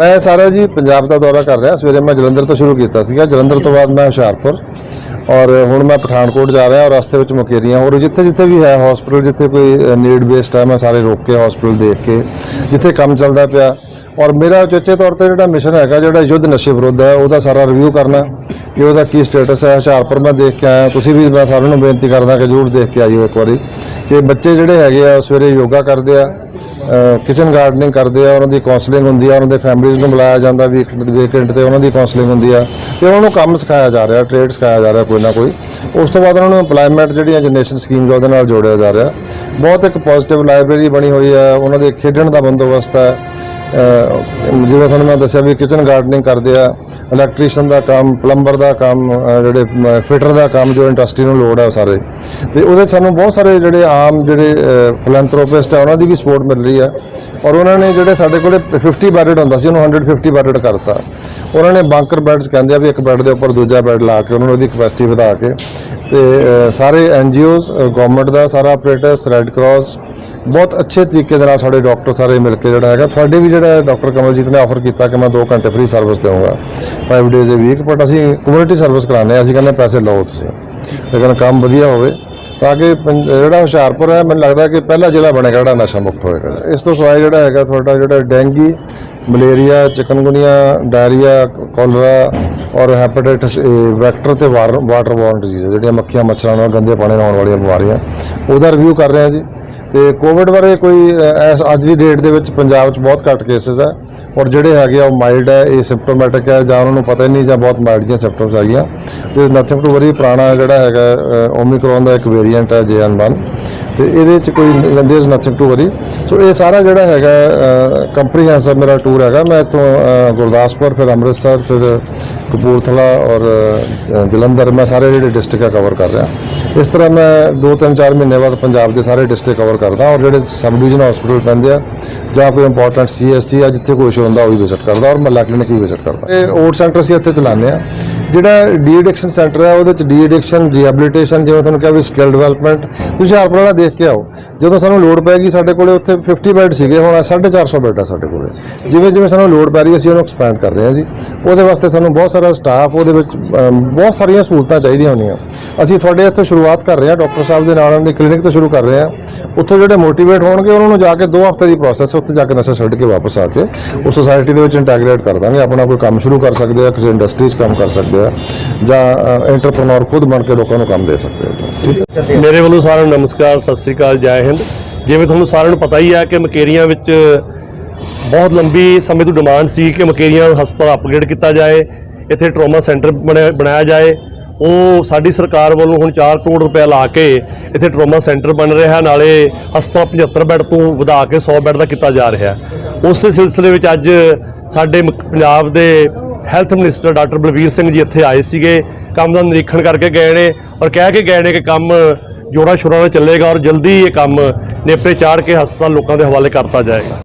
ਮੈਂ ਸਾਰਾ ਜੀ ਪੰਜਾਬ ਦਾ ਦੌਰਾ ਕਰ ਰਿਹਾ। ਸਵੇਰੇ ਮੈਂ ਜਲੰਧਰ ਤੋਂ ਸ਼ੁਰੂ ਕੀਤਾ ਸੀਗਾ। ਜਲੰਧਰ ਤੋਂ ਬਾਅਦ ਮੈਂ ਹੁਸ਼ਿਆਰਪੁਰ। ਔਰ ਹੁਣ ਮੈਂ ਪਠਾਨਕੋਟ ਜਾ ਰਿਹਾ ਔਰ ਰਸਤੇ ਵਿੱਚ ਮੁਕੇਰੀਆਂ। ਔਰ ਜਿੱਥੇ ਜਿੱਥੇ ਵੀ ਹੈ ਹਸਪੀਟਲ ਜਿੱਥੇ ਕੋਈ ਨੀਡ ਬੇਸਡ ਹੈ, ਮੈਂ ਸਾਰੇ ਰੋਕ ਕੇ ਹਸਪੀਟਲ ਦੇਖ ਕੇ ਜਿੱਥੇ ਕੰਮ ਚੱਲਦਾ ਪਿਆ। ਔਰ ਮੇਰਾ ਉਚੇਚੇ ਤੌਰ ਤੇ ਜਿਹੜਾ ਮਿਸ਼ਨ ਹੈਗਾ, ਜਿਹੜਾ ਯੁੱਧ ਨਸ਼ੇ ਵਿਰੁੱਧ ਹੈ, ਉਹਦਾ ਸਾਰਾ ਰਿਵਿਊ ਕਰਨਾ। ਕਿ ਉਹਦਾ ਕੀ ਸਟੇਟਸ ਹੈ। ਹੁਸ਼ਿਆਰਪੁਰ ਮੈਂ ਦੇਖ ਕੇ ਆਇਆ। ਤੁਸੀਂ ਵੀ ਮੈਂ ਸਾਰਿਆਂ ਨੂੰ ਬੇਨਤੀ ਕਰਦਾ ਕਿ ਜ਼ਰੂਰ ਦੇਖ ਕੇ ਆਇਓ ਇੱਕ ਵਾਰੀ। ਕਿ ਬੱਚੇ ਜਿਹੜੇ ਹੈਗੇ ਆ, ਉਹ ਸਵੇਰੇ ਯੋਗਾ ਕਰਦੇ ਆ। ਕਿਚਨ ਗਾਰਡਨਿੰਗ ਕਰਦੇ ਆ, ਉਹਨਾਂ ਦੀ ਕਾਉਂਸਲਿੰਗ ਹੁੰਦੀ ਆ, ਉਹਨਾਂ ਦੇ ਫੈਮਿਲੀਜ਼ ਨੂੰ ਬੁਲਾਇਆ ਜਾਂਦਾ ਵੀਕਐਂਡ ਵੀਕਐਂਡ ਤੇ ਉਹਨਾਂ ਦੀ ਕਾਉਂਸਲਿੰਗ ਹੁੰਦੀ ਆ ਤੇ ਉਹਨਾਂ ਨੂੰ ਕੰਮ ਸਿਖਾਇਆ ਜਾ ਰਿਹਾ ਟ੍ਰੇਡ ਸਿਖਾਇਆ ਜਾ ਰਿਹਾ ਕੋਈ ਨਾ ਕੋਈ। ਉਸ ਤੋਂ ਬਾਅਦ ਉਹਨਾਂ ਨੂੰ EMPLOYMENT ਜਿਹੜੀਆਂ ਜਨਰੇਸ਼ਨ ਸਕੀਮਸ ਉਹਦੇ ਨਾਲ ਜੋੜਿਆ ਜਾ ਰਿਹਾ। ਬਹੁਤ ਇੱਕ ਪੋਜ਼ਿਟਿਵ ਲਾਇਬ੍ਰੇਰੀ ਬਣੀ ਹੋਈ ਹੈ ਉਹਨਾਂ ਦੇ ਖੇਡਣ ਦਾ ਬੰਦੋਬਸਤ ਹੈ ਜਿਵੇਂ ਤੁਹਾਨੂੰ ਮੈਂ ਦੱਸਿਆ ਵੀ ਕਿਚਨ ਗਾਰਡਨਿੰਗ ਕਰਦੇ ਆ ਇਲੈਕਟ੍ਰੀਸ਼ੀਅਨ ਦਾ ਕੰਮ ਪਲੰਬਰ ਦਾ ਕੰਮ ਜਿਹੜੇ ਫਿਟਰ ਦਾ ਕੰਮ ਜੋ ਇੰਡਸਟਰੀ ਨੂੰ ਲੋੜ ਹੈ ਉਹ ਸਾਰੇ। ਤੇ ਉਹਦੇ ਸਾਨੂੰ ਬਹੁਤ ਸਾਰੇ ਜਿਹੜੇ ਆਮ, ਜਿਹੜੇ ਫਿਲੈਂਥਰੋਪਿਸਟ ਆ, ਉਹਨਾਂ ਦੀ ਵੀ ਸਪੋਰਟ ਮਿਲ ਰਹੀ ਹੈ ਔਰ ਉਹਨਾਂ ਨੇ ਜਿਹੜੇ ਸਾਡੇ ਕੋਲੇ 50 ਬੈਡਡ ਹੁੰਦਾ ਸੀ, ਉਹਨੂੰ 150 ਬੈਡਡ ਕਰਤਾ। ਉਹਨਾਂ ਨੇ ਬੰਕਰ ਬੈਡਸ ਕਹਿੰਦੇ ਆ ਵੀ ਇੱਕ ਬੈੱਡ ਦੇ ਉੱਪਰ ਦੂਜਾ ਬੈੱਡ ਲਾ ਕੇ, ਉਹਨਾਂ ਨੂੰ ਉਹਦੀ ਕਪੈਸਿਟੀ ਵਧਾ ਕੇ। ਤੇ ਅਹ, ਸਾਰੇ ਐਨਜੀਓਜ਼ ਗਵਰਨਮੈਂਟ ਦਾ ਸਾਰਾ ਆਪਰੇਟਰਸ ਰੈੱਡ ਕਰਾਸ ਬਹੁਤ ਅੱਛੇ ਤਰੀਕੇ ਦੇ ਨਾਲ ਸਾਡੇ ਡਾਕਟਰ ਸਾਰੇ ਮਿਲ ਕੇ ਜਿਹੜਾ ਹੈਗਾ ਤੁਹਾਡੇ ਵੀ ਜਿਹੜਾ ਡਾਕਟਰ ਕਮਲਜੀਤ ਨੇ ਆਫਰ ਕੀਤਾ ਕਿ ਮੈਂ 2 ਘੰਟੇ ਫ੍ਰੀ ਸਰਵਿਸ ਦੇਵਾਂਗਾ। 5 ਡੇਜ਼ ਅ ਵੀਕ ਬਟ ਅਸੀਂ ਕਮਿਊਨਿਟੀ ਸਰਵਿਸ ਕਰਾਉਂਦੇ ਹਾਂ ਅਸੀਂ ਕਹਿੰਦੇ ਪੈਸੇ ਲਓ ਤੁਸੀਂ। ਲੇਕਿਨ ਕੰਮ ਵਧੀਆ ਹੋਵੇ ਤਾਂ ਕਿ ਪੰਜ- ਜਿਹੜਾ ਹੁਸ਼ਿਆਰਪੁਰ ਹੈ ਮੈਨੂੰ ਲੱਗਦਾ ਕਿ ਪਹਿਲਾ ਜ਼ਿਲ੍ਹਾ ਬਣੇਗਾ ਜਿਹੜਾ ਨਸ਼ਾ ਮੁਕਤ ਹੋਏਗਾ। ਇਸ ਤੋਂ ਸਿਵਾਏ ਜਿਹੜਾ ਹੈਗਾ ਤੁਹਾਡਾ ਜਿਹੜਾ dengue malaria chikungunya diarrhoea cholera ਔਰ ਹੈਪੇਟਾਈਟਸ ਏ ਵੈਕਟਰ ਤੇ ਵਾਟਰ ਬੋਰਨ ਡਿਜ਼ੀਜ਼ ਜਿਹੜੀਆਂ ਮੱਖੀਆਂ ਮੱਛਰਾਂ ਨਾਲ ਗੰਦੇ ਪਾਣੀ ਨਾਲ ਆਉਣ ਵਾਲੀਆਂ ਬਿਮਾਰੀਆਂ। ਉਹਦਾ ਰਿਵਿਊ ਕਰ ਰਹੇ ਹਾਂ ਜੀ। ਤੇ ਕੋਵਿਡ ਬਾਰੇ ਕੋਈ ਅਹ, ਅੱਜ ਦੀ ਡੇਟ ਦੇ ਵਿੱਚ ਪੰਜਾਬ 'ਚ ਬਹੁਤ ਘੱਟ ਕੇਸਿਸ ਹੈ ਔਰ ਜਿਹੜੇ ਹੈਗੇ ਆ ਉਹ ਮਾਈਲਡ ਹੈ ਇਹ ਸਿੰਪਟੋਮੈਟਿਕ ਹੈ ਜਾਂ ਉਹਨਾਂ ਨੂੰ ਪਤਾ ਹੀ ਨਹੀਂ ਜਾਂ ਬਹੁਤ ਮਾਈਲਡ ਜਿਹੀਆਂ ਸਿੰਪਟਮਸ ਆਈਆਂ ਤੇ ਨਥਿੰਗ ਟੂ ਵਰੀ ਪੁਰਾਣਾ ਜਿਹੜਾ ਹੈਗਾ ਓਮਿਕਰੋਨ ਦਾ ਇੱਕ ਵੇਰੀਐਂਟ ਹੈ JN1 ਤੇ ਇਹਦੇ 'ਚ ਕੋਈ there is nothing to worry. So ਇਹ ਸਾਰਾ ਜਿਹੜਾ ਹੈਗਾ ਕੰਪਰੀਹੈਂਸਿਵ ਮੇਰਾ ਟੂਰ ਹੈਗਾ। ਮੈਂ ਇੱਥੋਂ ਗੁਰਦਾਸਪੁਰ, ਫਿਰ ਅੰਮ੍ਰਿਤਸਰ, ਫਿਰ ਕਪੂਰਥਲਾ ਔਰ ਜਲੰਧਰ ਮੈਂ ਸਾਰੇ ਜਿਹੜੇ ਡਿਸਟ੍ਰਿਕਟ ਕਵਰ ਕਰ ਰਿਹਾ। ਇਸ ਤਰ੍ਹਾਂ ਮੈਂ 2-3 4 ਮਹੀਨੇ ਬਾਅਦ ਪੰਜਾਬ ਦੇ ਸਾਰੇ ਡਿਸਟ੍ਰਿਕਟ ਕਵਰ ਕਰਦਾ ਔਰ ਜਿਹੜੇ ਸਬ ਡਿਵੀਜ਼ਨ ਹਸਪੀਟਲ ਪੈਂਦੇ ਆ ਜਾਂ ਕੋਈ ਇੰਪੋਰਟੈਂਟ ਸੀਐਸਸੀ ਆ ਜਿੱਥੇ ਕੋਈ ਇਸ਼ੂ ਹੁੰਦਾ ਉਹ ਵੀ ਵਿਜ਼ਿਟ ਕਰਦਾ ਔਰ ਮਹੱਲਾ ਕਲੀਨਿਕ ਵੀ ਵਿਜ਼ਿਟ ਕਰਦਾ। ਇਹ ਓਟ ਸੈਂਟਰ ਅਸੀਂ ਇੱਥੇ ਚਲਾਉਂਦੇ ਆ। ਜਿਹੜਾ ਡੀ ਐਡਿਕਸ਼ਨ ਸੈਂਟਰ ਹੈ, ਉਹਦੇ ਚ ਡੀ ਐਡਿਕਸ਼ਨ, ਰੀਹੈਬਿਲਿਟੇਸ਼ਨ, ਜਿਵੇਂ ਤੁਹਾਨੂੰ ਕਿਹਾ ਵੀ ਸਕਿੱਲ ਡਿਵੈਲਪਮੈਂਟ ਤੁਸੀਂ ਹੁਸ਼ਿਆਰਪੁਰ ਦੇਖ ਕੇ ਆਓ। ਜਦੋਂ ਸਾਨੂੰ ਲੋਡ ਪੈਗੀ ਸਾਡੇ ਕੋਲੇ, ਉੱਥੇ 50 ਬੈੱਡ ਸੀਗੇ, ਹੁਣ 450 ਬੈੱਡ ਆ ਸਾਡੇ ਕੋਲੇ। ਜਿਵੇਂ ਜਿਵੇਂ ਸਾਨੂੰ ਲੋਡ ਪੈ ਰਹੀ, ਅਸੀਂ ਉਹਨੂੰ ਐਕਸਪੈਂਡ ਕਰ ਰਹੇ ਹਾਂ ਜੀ। ਉਹਦੇ ਵਾਸਤੇ ਸਾਨੂੰ ਬਹੁਤ ਸਾਰਾ ਸਟਾਫ ਉਹਦੇ ਵਿੱਚ ਬਹੁਤ ਸਾਰੀਆਂ ਸਹੂਲਤਾਂ ਚਾਹੀਦੀਆਂ ਹੁੰਦੀਆਂ। ਅਸੀਂ ਤੁਹਾਡੇ ਇੱਥੋਂ ਸ਼ੁਰੂਆਤ ਕਰ ਰਹੇ ਹਾਂ, ਡਾਕਟਰ ਸਾਹਿਬ ਦੇ ਨਾਲ ਉਹਨਾਂ ਕਲੀਨਿਕ ਤੋਂ ਸ਼ੁਰੂ ਕਰ ਰਹੇ ਹਾਂ। ਉੱਥੋਂ ਜਿਹੜੇ ਮੋਟੀਵੇਟ ਹੋਣਗੇ, ਉਹਨਾਂ ਨੂੰ ਜਾ ਕੇ 2 ਹਫ਼ਤੇ ਦੀ ਪ੍ਰੋਸੈਸ ਉੱਥੇ ਜਾ ਕੇ ਨਸ਼ਾ ਛੱਡ ਕੇ ਵਾਪਸ ਆ ਕੇ ਉਹ ਸੋਸਾਇਟੀ ਦੇ ਵਿੱਚ ਇੰਟੈਗਰੇਟ ਕਰ ਦਾਂਗੇ। ਆਪਣਾ ਕੋਈ ਕੰਮ ਸ਼ੁਰੂ ਕਰ ਸਕਦੇ ਆ, ਕਿਸੇ ਇੰਡਸਟਰੀ 'ਚ ਕੰਮ ਕਰ ਸਕਦੇ ਆ ਜਾਂ ਐਂਟਰਪ੍ਰੈਨਿਓਰ ਖੁਦ ਬਣ ਕੇ ਲੋਕਾਂ ਨੂੰ ਕੰਮ ਦੇ ਸਕਦੇ ਆ ਮੇਰੇ ਵੱਲੋਂ ਸਾਰਿਆਂ ਨੂੰ ਨਮਸਕਾਰ, ਸਤਿ ਸ੍ਰੀ ਅਕਾਲ, ਜੈ ਹਿੰਦ। ਜਿਵੇਂ ਤੁਹਾਨੂੰ ਸਾਰਿਆਂ ਨੂੰ ਪਤਾ ਹੀ ਹੈ ਕਿ ਮਕੇਰੀਆਂ ਵਿੱਚ ਬਹੁਤ ਲੰਬੀ ਸਮੇਂ ਤੋਂ ਡਿਮਾਂਡ ਸੀ ਕਿ ਮਕੇਰੀਆਂ ਹਸਪਤਾਲ ਅਪਗ੍ਰੇਡ ਕੀਤਾ ਜਾਏ, ਇੱਥੇ ਟਰੋਮਾ ਸੈਂਟਰ ਬਣਿਆ ਬਣਾਇਆ ਜਾਏ। ਉਹ ਸਾਡੀ ਸਰਕਾਰ ਵੱਲੋਂ ਹੁਣ 4 ਕਰੋੜ ਰੁਪਏ ਲਾ ਕੇ ਇੱਥੇ ਟਰੋਮਾ ਸੈਂਟਰ ਬਣ ਰਿਹਾ, ਨਾਲੇ ਹਸਪਤਾਲ 75 ਬੈੱਡ ਤੋਂ ਵਧਾ ਕੇ 100 ਬੈੱਡ ਦਾ ਕੀਤਾ ਜਾ ਰਿਹਾ। ਉਸੇ ਸਿਲਸਿਲੇ ਵਿੱਚ ਅੱਜ ਸਾਡੇ ਮ- ਪੰਜਾਬ ਦੇ health minister doctor Balbir Singh ji ਇੱਥੇ ਆਏ ਸੀਗੇ, ਕੰਮ ਦਾ ਨਿਰੀਖਣ ਕਰਕੇ ਗਏ ਨੇ ਔਰ ਕਹਿ ਕੇ ਗਏ ਨੇ ਕਿ ਕੰਮ ਜੋੜਾ ਸ਼ੋਰਾਂ ਨਾਲ ਚੱਲੇਗਾ ਔਰ ਜਲਦੀ ਇਹ ਕੰਮ ਨੇਪਰੇ ਚਾੜ ਕੇ ਹਸਪਤਾਲ ਲੋਕਾਂ ਦੇ ਹਵਾਲੇ ਕਰਤਾ ਜਾਏਗਾ।